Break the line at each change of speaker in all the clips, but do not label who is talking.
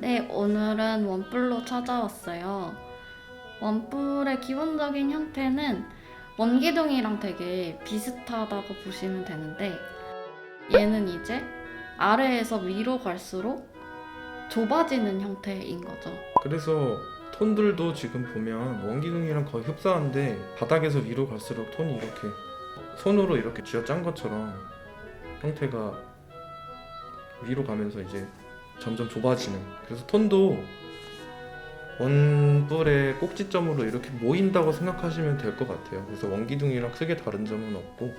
네, 오늘은 원뿔로 찾아왔어요. 원뿔의 기본적인 형태는 원기둥이랑 되게 비슷하다고 보시면 되는데 얘는 이제 아래에서 위로 갈수록 좁아지는 형태인 거죠.
그래서 톤들도 지금 보면 원기둥이랑 거의 흡사한데 바닥에서 위로 갈수록 톤이 이렇게 손으로 이렇게 쥐어짠 것처럼 형태가 위로 가면서 이제 점점 좁아지는. 그래서 톤도 원뿔의 꼭지점으로 이렇게 모인다고 생각하시면 될 것 같아요. 그래서 원기둥이랑 크게 다른 점은 없고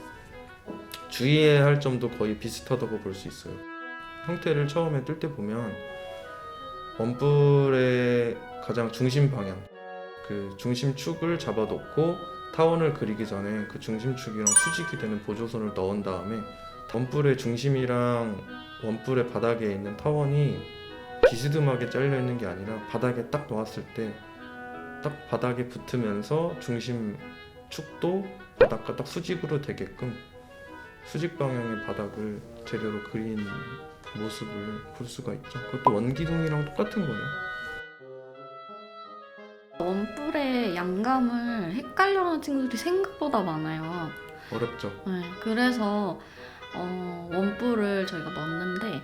주의해야 할 점도 거의 비슷하다고 볼 수 있어요. 형태를 처음에 뜰 때 보면 원뿔의 가장 중심 방향 그 중심축을 잡아놓고 타원을 그리기 전에 그 중심축이랑 수직이 되는 보조선을 넣은 다음에 원뿔의 중심이랑 원뿔의 바닥에 있는 타원이 비스듬하게 잘려 있는 게 아니라 바닥에 딱 놓았을 때 딱 바닥에 붙으면서 중심 축도 바닥과 딱 수직으로 되게끔 수직 방향의 바닥을 제대로 그린 모습을 볼 수가 있죠. 그것도 원기둥이랑 똑같은 거예요.
원뿔의 양감을 헷갈려하는 친구들이 생각보다 많아요.
어렵죠.
네, 그래서 어, 원뿔을 저희가 넣었는데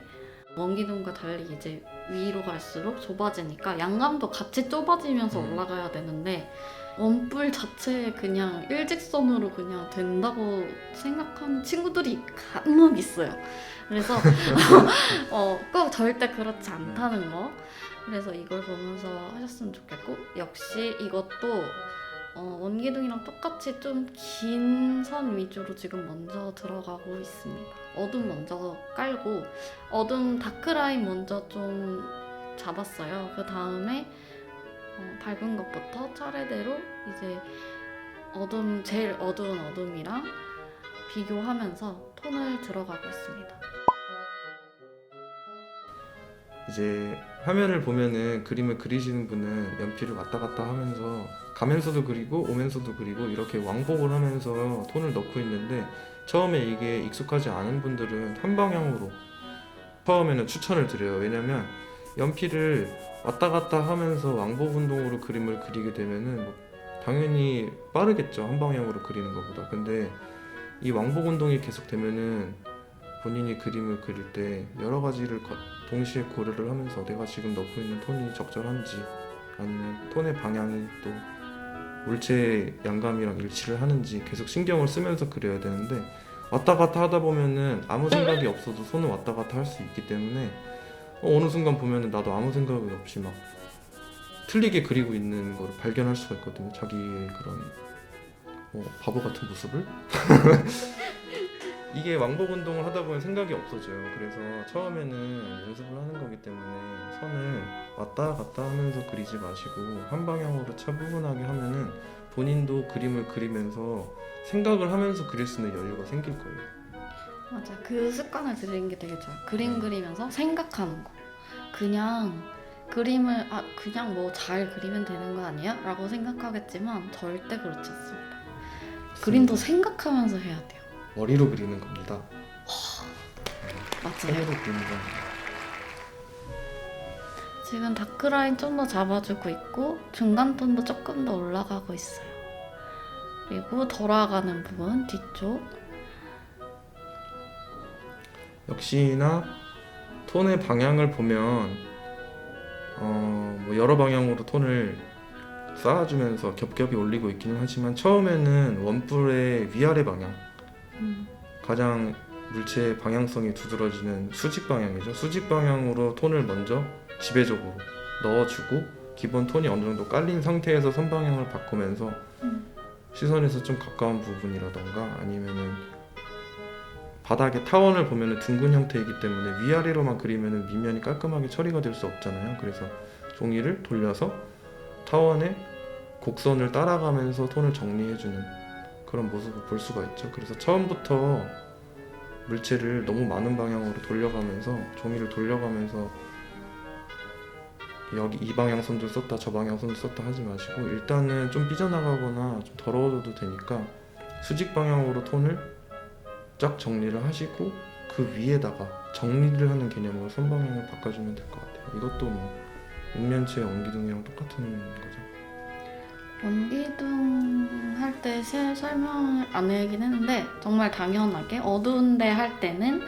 원기둥과 달리 이제 위로 갈수록 좁아지니까 양감도 같이 좁아지면서
음.
올라가야 되는데 원뿔 자체에 그냥 일직선으로 그냥 된다고 생각하는 친구들이 간혹 있어요. 그래서 어, 꼭 절대 그렇지 않다는 거. 그래서 이걸 보면서 하셨으면 좋겠고 역시 이것도 어, 원기둥이랑 똑같이 좀 긴 선 위주로 지금 먼저 들어가고 있습니다. 어둠 먼저 깔고 어둠 다크라인 먼저 좀 잡았어요. 그 다음에 어, 밝은 것부터 차례대로 이제 어둠 제일 어두운 어둠이랑 비교하면서 톤을 들어가고 있습니다.
이제 화면을 보면은 그림을 그리시는 분은 연필을 왔다 갔다 하면서 가면서도 그리고 오면서도 그리고 이렇게 왕복을 하면서 톤을 넣고 있는데 처음에 이게 익숙하지 않은 분들은 한 방향으로 처음에는 추천을 드려요. 왜냐면 연필을 왔다 갔다 하면서 왕복 운동으로 그림을 그리게 되면은 뭐 당연히 빠르겠죠. 한 방향으로 그리는 것보다. 근데 이 왕복 운동이 계속 되면은 본인이 그림을 그릴 때 여러 가지를 거- 동시에 고려를 하면서 내가 지금 넣고 있는 톤이 적절한지 아니면 톤의 방향이 또 물체의 양감이랑 일치를 하는지 계속 신경을 쓰면서 그려야 되는데 왔다 갔다 하다 보면은 아무 생각이 없어도 손을 왔다 갔다 할 수 있기 때문에 어, 어느 순간 보면은 나도 아무 생각이 없이 막 틀리게 그리고 있는 걸 발견할 수가 있거든요. 자기의 그런 어, 바보 같은 모습을 이게 왕복 운동을 하다 보면 생각이 없어져요. 그래서 처음에는 연습을 하는 거기 때문에 선을 왔다 갔다 하면서 그리지 마시고 한 방향으로 차분하게 하면은 본인도 그림을 그리면서 생각을 하면서 그릴 수 있는 여유가 생길 거예요.
맞아. 그 습관을 들이는 게 되게 좋아요. 그림 그리면서 생각하는 거. 그냥 그림을 아 그냥 뭐 잘 그리면 되는 거 아니야? 라고 생각하겠지만 절대 그렇지 않습니다. 그림도 생각하면서 해야 돼요.
머리로 그리는 겁니다.
맞아요.
손으로 그리는 건
지금 다크라인 좀 더 잡아주고 있고 중간 톤도 조금 더 올라가고 있어요. 그리고 돌아가는 부분 뒤쪽
역시나 톤의 방향을 보면 어, 뭐 여러 방향으로 톤을 쌓아주면서 겹겹이 올리고 있기는 하지만 처음에는 원뿔의 위아래 방향
음,
가장 물체의 방향성이 두드러지는 수직 방향이죠. 수직 방향으로 톤을 먼저 지배적으로 넣어주고 기본 톤이 어느 정도 깔린 상태에서 선 방향을 바꾸면서
음.
시선에서 좀 가까운 부분이라던가 아니면은 바닥에 타원을 보면은 둥근 형태이기 때문에 위아래로만 그리면은 밑면이 깔끔하게 처리가 될 수 없잖아요. 그래서 종이를 돌려서 타원의 곡선을 따라가면서 톤을 정리해주는 그런 모습을 볼 수가 있죠. 그래서 처음부터 물체를 너무 많은 방향으로 돌려가면서 종이를 돌려가면서 여기 이 방향 선도 썼다 저 방향 선도 썼다 하지 마시고 일단은 좀 삐져나가거나 좀 더러워져도 되니까 수직 방향으로 톤을 쫙 정리를 하시고 그 위에다가 정리를 하는 개념으로 선 방향을 바꿔주면 될 것 같아요. 이것도 뭐 옥면체 원기둥이랑 똑같은 거죠.
원기둥 할 때 설명을 안 하긴 했는데 정말 당연하게 어두운데 할 때는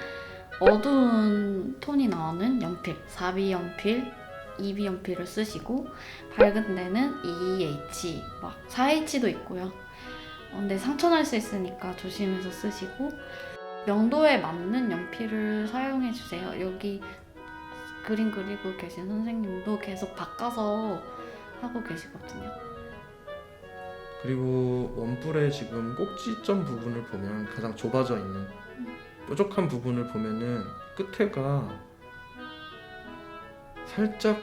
어두운 톤이 나오는 연필, 4B 연필, 2B 연필을 쓰시고 밝은 데는 EH, 막 4H도 있고요. 어, 근데 상처 날 수 있으니까 조심해서 쓰시고 명도에 맞는 연필을 사용해 주세요. 여기 그림 그리고 계신 선생님도 계속 바꿔서 하고 계시거든요.
그리고 원뿔의 지금 꼭지점 부분을 보면 가장 좁아져 있는 뾰족한 부분을 보면은 끝에가 살짝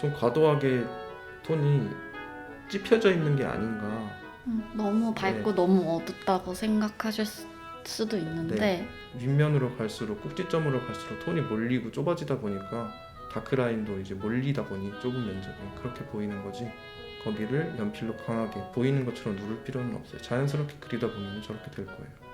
좀 과도하게 톤이 찝혀져 있는 게 아닌가.
음, 너무 밝고 너무 어둡다고 생각하실 수- 수도 있는데.
윗면으로 갈수록 꼭지점으로 갈수록 톤이 몰리고 좁아지다 보니까 다크라인도 이제 몰리다 보니 좁은 면적에 그렇게 보이는 거지 거기를 연필로 강하게 보이는 것처럼 누를 필요는 없어요 자연스럽게 그리다 보면 저렇게 될 거예요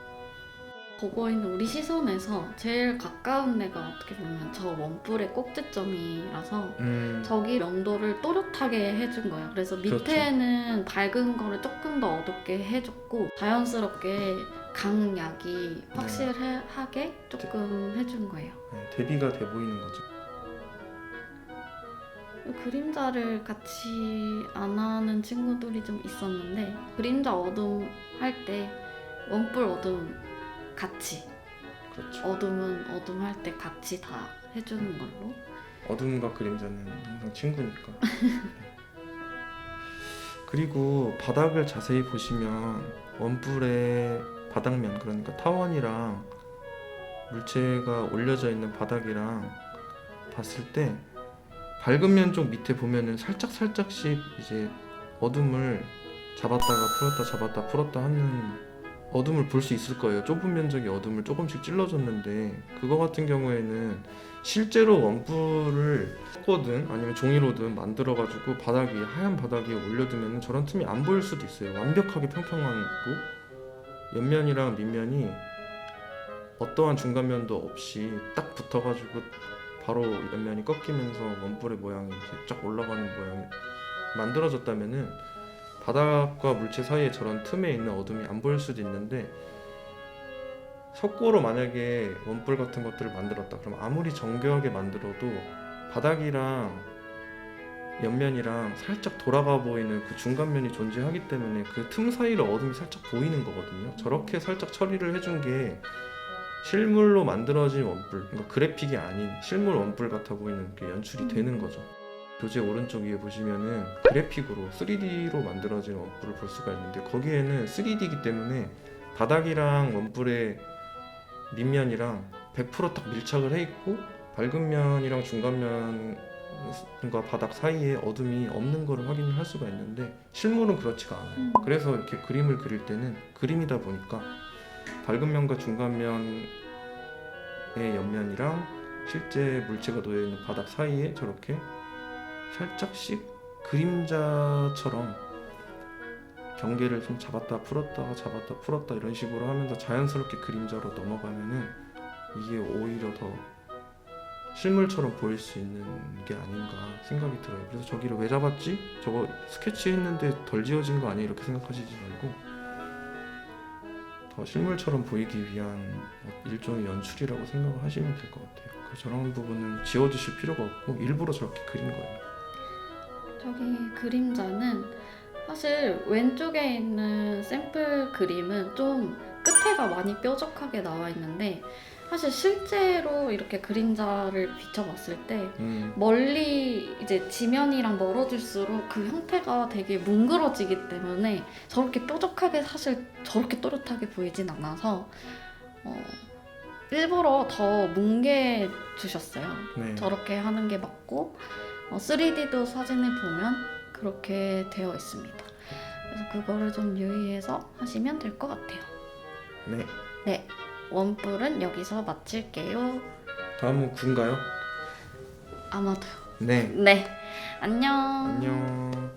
보고 있는 우리 시선에서 제일 가까운 데가 어떻게 보면 저 원뿔의 꼭지점이라서
음,
저기 명도를 또렷하게 해준 거예요. 그래서
그렇죠.
밑에는 밝은 거를 조금 더 어둡게 해줬고 자연스럽게 강약이 확실하게 조금 해준 거예요.
네, 대비가 돼 보이는 거죠
그림자를 같이 안 하는 친구들이 좀 있었는데 그림자 어둠 할 때 원뿔 어둠 같이
그렇죠.
어둠은 어둠 할 때 같이 다 해주는 걸로.
어둠과 그림자는 항상 친구니까. 네. 그리고 바닥을 자세히 보시면 원뿔의 바닥면 그러니까 타원이랑 물체가 올려져 있는 바닥이랑 봤을 때 밝은 면 쪽 밑에 보면은 살짝 살짝씩 이제 어둠을 잡았다가 풀었다 잡았다 풀었다 하는 어둠을 볼 수 있을 거예요. 좁은 면적의 어둠을 조금씩 찔러줬는데 그거 같은 경우에는 실제로 원뿔을 섞거든 아니면 종이로든 만들어가지고 바닥 위에 하얀 바닥 위에 올려두면 저런 틈이 안 보일 수도 있어요. 완벽하게 평평하고 옆면이랑 밑면이 어떠한 중간면도 없이 딱 붙어가지고 바로 옆면이 꺾이면서 원뿔의 모양이 이렇게 쫙 올라가는 모양이 만들어졌다면은 바닥과 물체 사이에 저런 틈에 있는 어둠이 안 보일 수도 있는데 석고로 만약에 원뿔 같은 것들을 만들었다. 그럼 아무리 정교하게 만들어도 바닥이랑 옆면이랑 살짝 돌아가 보이는 그 중간면이 존재하기 때문에 그 틈 사이를 어둠이 살짝 보이는 거거든요. 저렇게 살짝 처리를 해준 게 실물로 만들어진 원뿔 그러니까 그래픽이 아닌 실물 원뿔 같아 보이는 게 연출이 되는 거죠 교재 오른쪽 위에 보시면은 그래픽으로 3D로 만들어진 원뿔을 볼 수가 있는데 거기에는 3D이기 때문에 바닥이랑 원뿔의 밑면이랑 100%딱 밀착을 해 있고 밝은 면이랑 중간 면과 바닥 사이에 어둠이 없는 거를 확인을 할 수가 있는데 실물은 그렇지가 않아요.
음.
그래서 이렇게 그림을 그릴 때는 그림이다 보니까 밝은 면과 중간 면의 옆면이랑 실제 물체가 놓여 있는 바닥 사이에 저렇게 살짝씩 그림자처럼 경계를 좀 잡았다 풀었다가 잡았다 풀었다 이런 식으로 하면서 자연스럽게 그림자로 넘어가면은 이게 오히려 더 실물처럼 보일 수 있는 게 아닌가 생각이 들어요. 그래서 저기를 왜 잡았지? 저거 스케치했는데 덜 지워진 거 아니야? 이렇게 생각하시지 말고 더 실물처럼 보이기 위한 일종의 연출이라고 생각을 하시면 될 것 같아요. 저런 부분은 지워주실 필요가 없고 일부러 저렇게 그린 거예요.
저기 그림자는 사실 왼쪽에 있는 샘플 그림은 좀 끝에가 많이 뾰족하게 나와 있는데 사실 실제로 이렇게 그림자를 비춰봤을 때
음,
멀리 이제 지면이랑 멀어질수록 그 형태가 되게 뭉그러지기 때문에 저렇게 뾰족하게 사실 저렇게 또렷하게 보이진 않아서 어, 일부러 더 뭉개 주셨어요.
네.
저렇게 하는 게 맞고 어, 3D도 사진을 보면 그렇게 되어 있습니다. 그래서 그거를 좀 유의해서 하시면 될 것 같아요.
네.
네, 원뿔은 여기서 마칠게요.
다음은 군가요?
아마도요.
네.
네, 안녕.
안녕.